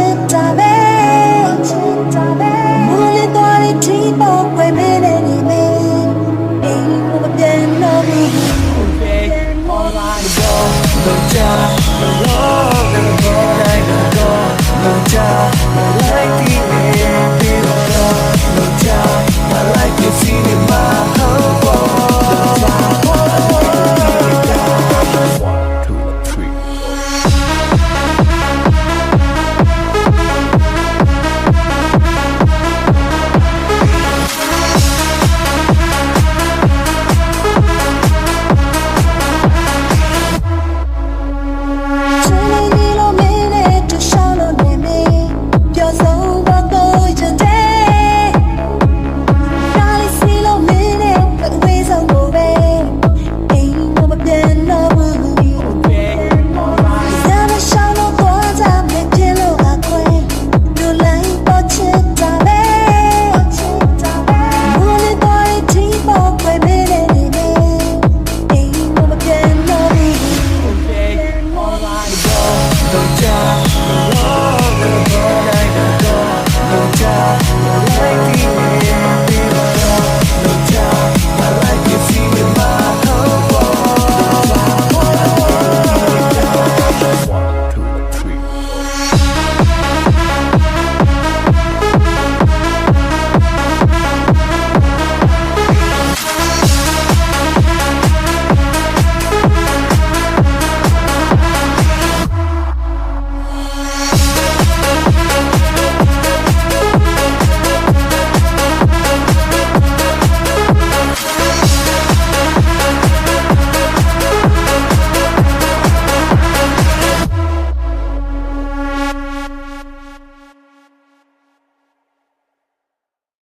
Don't die, my life, my life,